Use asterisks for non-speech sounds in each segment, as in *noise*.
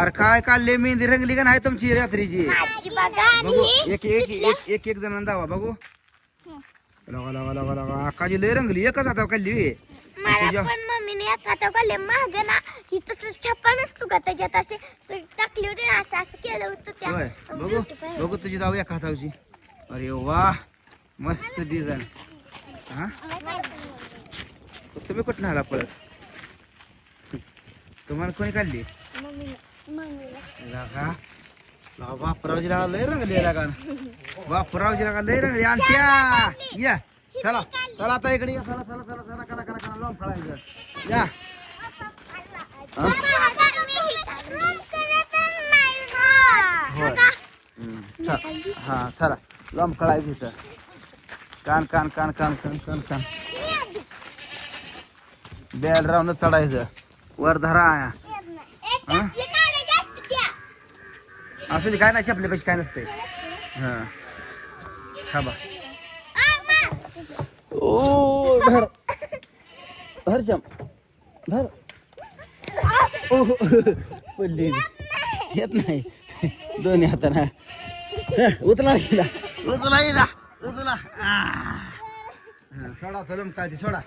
अरे काय काढले मेहंदी रंगली का नाही तुमची रात्रीची माझी बघा आणि बघू ही एक एक एक एक एक जण दावा बघू लगा लगा लगा लगा अक्काची लय रंगली एकच आता काढली व्हय. मला तुझ्या- पण मम्मीने आता कळले महाग ना ही तसं छप्पा नसतो का त्याच्यात असे असे टाकले होते ना असं असं केलं होतं त्या। होय बघू beautiful. बघू तुझी दाव एका हातावची अरे वा मस्त डिझाईन हा? तुम्ही कुठं आला पळत तुम्हाला कोणी काढली मम्मीला. लागा। ला बापरावजी लागा लय रंगली लागा बापरावजी लागा लय रंगली आणत्या या. चला चला आता इकडे या चला चला चला चला करा करा करा लोम फळायचं या. हा? चल. हा चला. लोम कळायचं इथं. कान कान कान कान कान कान कान. बेल राहून चढायचं. वर धरा. असू दे काय नाही चपले पैसे काय नसते. हा. खाबा ओ धर. धर श्याम. धर. ओ पडली. येत नाही. दोन्ही हाताना. उचला गेला उचला गेला उचला. सोडा चलम काळजी सोडा.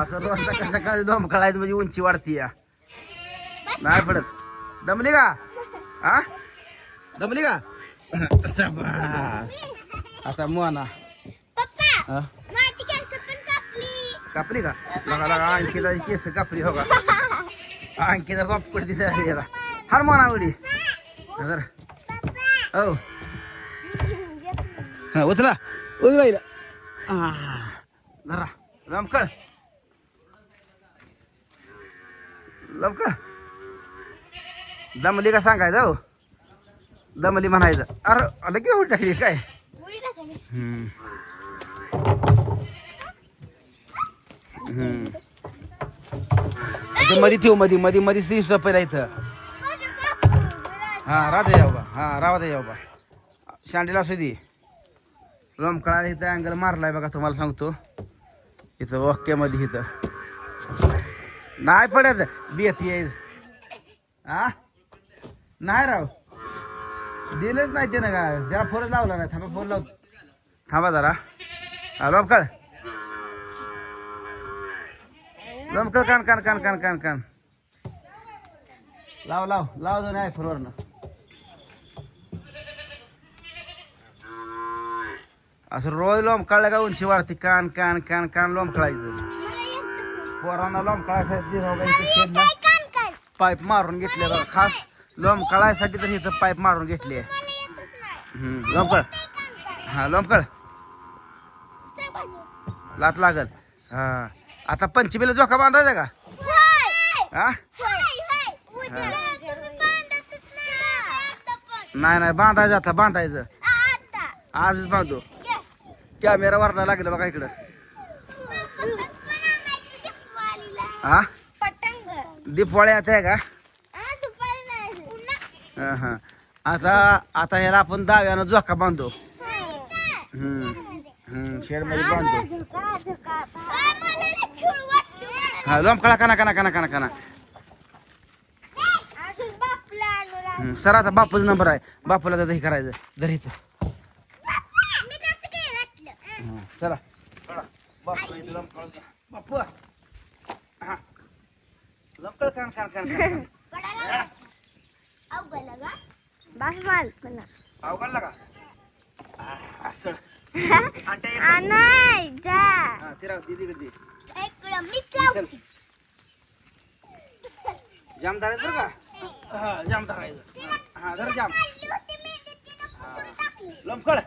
असं रोज सकाळ सकाळी दोम कळायचं म्हणजे उंची वाढती या नाही पडत. दमली का? हा? दमली का? आता मोना कापली. का? लगा लगा अंकिता केस कापली हो का? *laughs* अंकिता बापकड दिसायला हर मोना उडी. जर. हो. हा उचला. उचला हिला. आह, जरा. लमकळ लमकळ दमली का सांगायचं हो? दमली म्हणायचं. अरे आलं की उलट टाकली काय. हम्म. हम्म. इथं मध्ये ठेवमध्ये मध्ये मध्ये श्री पहिला इथं. हा राधा याव बा. हा राधा याव बा. शांडीला असू दे. लोमकळा इथं अँगल मारलाय बघा तुम्हाला सांगतो. इथं ओक्यामध्ये इथं. नाही पडत. बेत यायच हा नाही राव. दिलंच नाही त्यानं का? जरा फोन लावला नाही. थांबा फोन लाव. थांबा जरा. लोमकळ लोमकळ कान कान कान कान कान कान. लाव लाव. लाव दोन आहे फोनवरनं असं रोज लोम कळलं का उंची वाढते कान कान कान कान लोम कळायचं. पोरांना लोम कळायसाठी शेडला कान कान? पाईप मारून घेतले खास लोम कळायसाठी तर इथं पाईप मारून घेतली आहे. लोमकळ हा बाजू. लात लागल. हा. आता पंचमीला झोका बांधायचा का. हा? नाही. नाही बांधायचं आता बांधायचं. आजच बांधू. Yes. कॅमेरा वरला लागलं बघा इकडं. हा. दीपवाळी आता आहे का हा, दुपारी नाही. पुन्हा. हा हा. आता आता ह्याला आपण दाव्यानं झोका बांधतो हम्म हम्म शेडमध्ये बांधतो हा, लोमकळा काना काना काना काना काना हम्म, सर आता बापूचा नंबर आहे. बापूला तर हे करायचं धरीचं हं, चला. चला. बापू इथं लोमकळ बापू. हा. कान कान कान कान का? बस माल पुन्हा. अवघडला का? आ, असं. जा हा ती दे चल. जाम धरायचं बरं का? हा जाम धरायचं. हा धर जाम. लोमकळ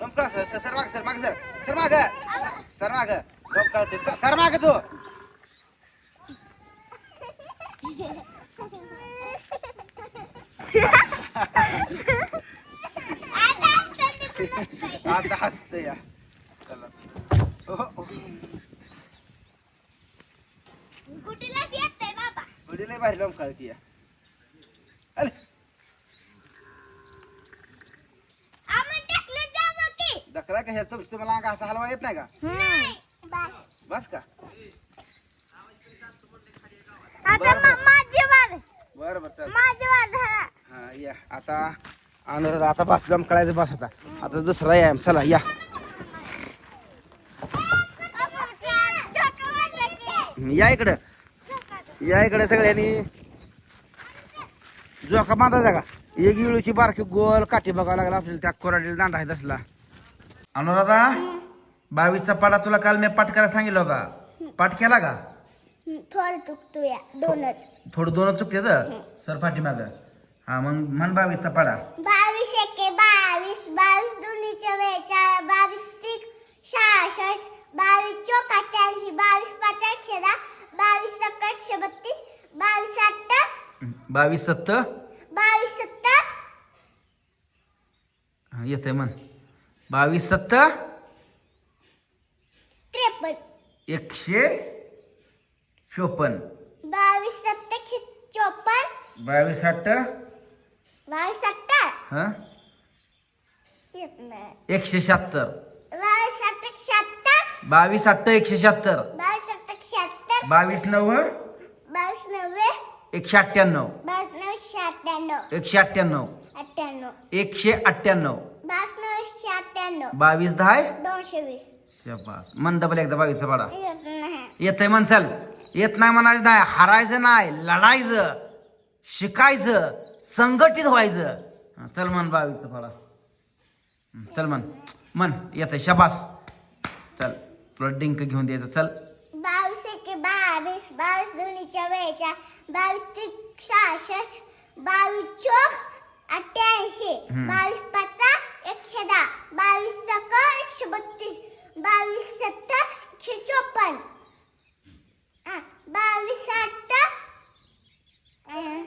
लोमकळ सर सर सर माग सर माग सर. सर माग सर माग लोमकळ ते सर- सर माग तू. *laughs* आता असताना कुठं? आता हसत या चला हो, हो. कुठेलाच येतंय बाबा थोडी लय भारी लोमकळ ती या अरे आम्ही टाकलं जावं की दखला का ह्या तुम- तुम्हाला अंग असा हलवा येत नाही का नाही बस बस का आता मा- माझी वार बरं बरं चल माझ्या वाजला हा या आता अनुराधा आता बस गम कळायचं बस आता. आता दुसरा या चला या. या इकडं. या इकडे सगळ्यांनी. जोका बांधायचा का एक इळूची बारकी गोल काठी बघावं लागला आपल्याला त्या कोराडीला दांडा आहे तसला. अनुराधा बावीसचा पाडा तुला काल मी पाठ करायला सांगितलं होता. पाठ केला का? थोडं चुकतो या दोनच थोडं दोन चुकते तर? सर पाठीमाग. हा मग म्हण बावीसचा पाडा. बावीस एके बावीस बावीस दोन्हीच्या वेळच्या बावीस त्रिक सहासष्ट बावीस चौक अठ्ठ्याऐंशी बावीस पाच एकशे दहा बावीस सत्तर एकशे बत्तीस बावीस अठ्ठ बावीस सत्तर? बावीस सत्तर. हा येतंय म्हण. बावीस सत्तर? त्रेपन्न. एकशे चोपन्न. बावीस सत्तर एकशे चोपन्न. बावीस अठ्ठ बावीस सत्तर. हा. एकशे शहात्तर. बावीस सत्तर शहात्तर. बावीस अठ्ठ एकशे शहात्तर. बावीस सत्तर शहात्तर. बावीस नव्वद. बावीस नव्वे एकशे अठ्ठ्याण्णव. बावीस नऊ एकशे अठ्ठ्याण्णव. अठ्ठ्याण्णव. एकशे अठ्ठ्याण्णव. बावीस नऊ बावीस दहा दोनशे वीस. शबास. मन डबल एकदा बावीसचा पाडा येतंय म्हण चल. येत नाही म्हणायचं नाही. हारायचं नाही. लढायचं. शिकायचं. संघटित व्हायचं. चल बावीसचा पाडा हं, चल म्हण म्हण येतंय शबास. चल तुला डिंक घेऊन द्यायचं चल. बावीस एके बावीस बावीस दोन्हीच्या वेळच्या बावीस सहासष्ट बावीस चौक अठ्ठ्याऐंशी. बावीस पाचा एकशे दहा बावीस सक एकशे बत्तीस बावीस सत्तर एकशे चोपन्न हा, बावीस आठ अं,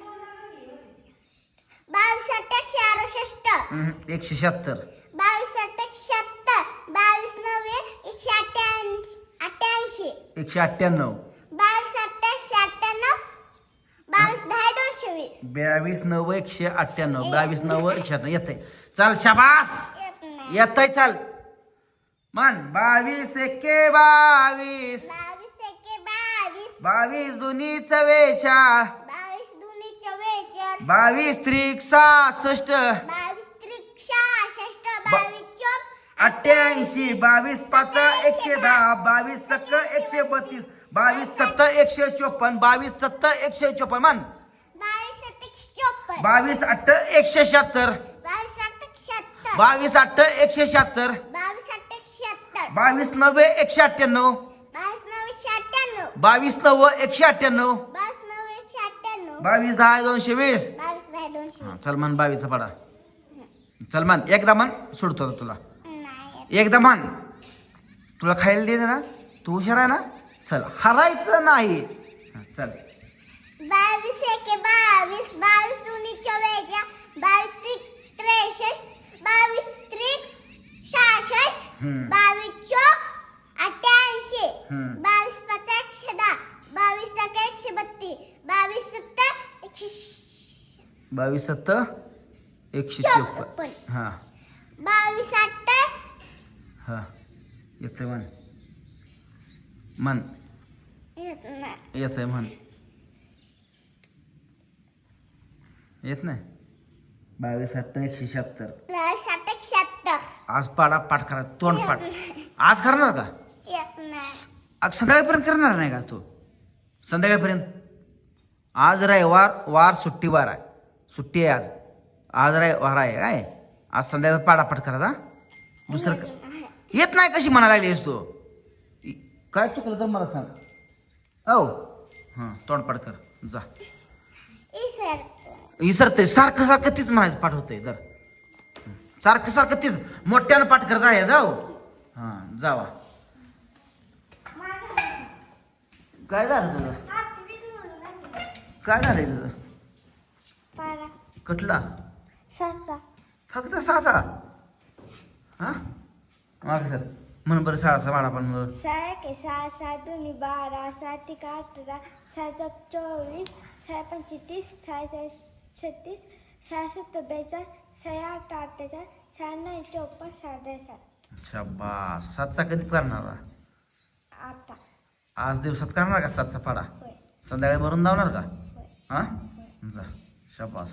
बावीस आठ एकशे अडुसष्ट हं, एकशे शहात्तर. बावीस शहात्तर बावीस नव्वे एकशे अठ्ठ्याऐंशी. एकशे अठ्ठ्याण्णव. बावीस अठ्ठ्याण्णव बावीस दहा दोनशे वीस. बावीस एकशे अठ्ठ्याण्णव. बावीस नव्वद एकशे अठ्ठ्याण्णव. येतंय. चल शबास! येतंय चल. म्हण बावीस एके बावीस. बावीस एके बावीस. बावीस दोन्ही चवेचाळ बावीस दोन्ही चव्वेचाळीस बावीस त्रिक सहासष्ट. अठ्ठ्याऐंशी बावीस पाच एकशे दहा बावीस सत्त एकशे बत्तीस बावीस सत्त एकशे चोपन्न बावीस सत्त एकशे चोपन्न म्हण. बावीस बावीस अठ्ठ एकशे शहात्तर. बावीस बावीस अठ्ठ एकशे शहात्तर. बावीस बावीस नव्वे एकशे अठ्ठ्याण्णव. बावीस नऊ एकशे अठ्ठ्याण्णव. बावीस बावीस बावीस दहा दोनशे वीस. बावीस चल म्हण बावीसचा पाडा. चल एकदा म्हण सोडतो तुला. एकदा म्हण. तुला खायला द्यायचं ना तू हुशार आहे ना? चल हरायचं नाही. चल. बावीस एके बावीस बावीस दोन्हीच्या वेळच्या बावीस त्रिक त्रेसष्ट बावीस त्रिक सहासष्ट हम्म. बावीस चौक अठ्ठ्याऐंशी हम्म. बावीस पाच एकशे दहा बावीस सक एकशे बत्तीस बावीस सत्तर एकशे श- बावीस सत्त एकशे चोपन्न. चोपन्न. हा. बावीस आठ हा. येतंय म्हण. म्हण. येत येतंय म्हण. येत नाही? बावीस सत्त एकशे शहात्तर. आज पाडा पाठ करा तोंड पाठ. आज करणार का? येत आज संध्याकाळपर्यंत करणार नाही का तू? संध्याकाळपर्यंत? आज रविवार वार सुट्टी वार आहे. सुट्टी आहे आज. आज रविवार आहे काय? आज संध्याकाळी पाडापाठ करा दुसरं क- येत नाही कशी म्हणा लागलीस तू? काय चुकलं तर मला सांग. औ. हां तोंडपाठ कर. जा. इसर विसरते सारखं सारखं तीच म्हणायचं पाठ होतंय तर सारखं सारखं तीच मोठ्यानं पाठ करत आहे जाऊ हां जावा. काय झालं तुझं? काय झालंय तुझं? पारा. कटला फक्त सहा हा? माग सर. म्हण बरं सहा सहा बाळा पण बरं. सहा के सहा सहा दोन्ही बारा सहा तिक अठरा सहा चौक चोवीस सहा पंचवीस सहा सहा छत्तीस सहा सत्तर बेचाळीस सहा आठ अठ्ठेचाळीस सहा नऊ चोपन्न सहा बेचाळीस अच्छा बा सातचा कधी करणार हा? आता. आज दिवसात करणार का सातचा पाडा? होय. संध्याकाळी भरून धावणार का? होय. हा? जा. शाबास.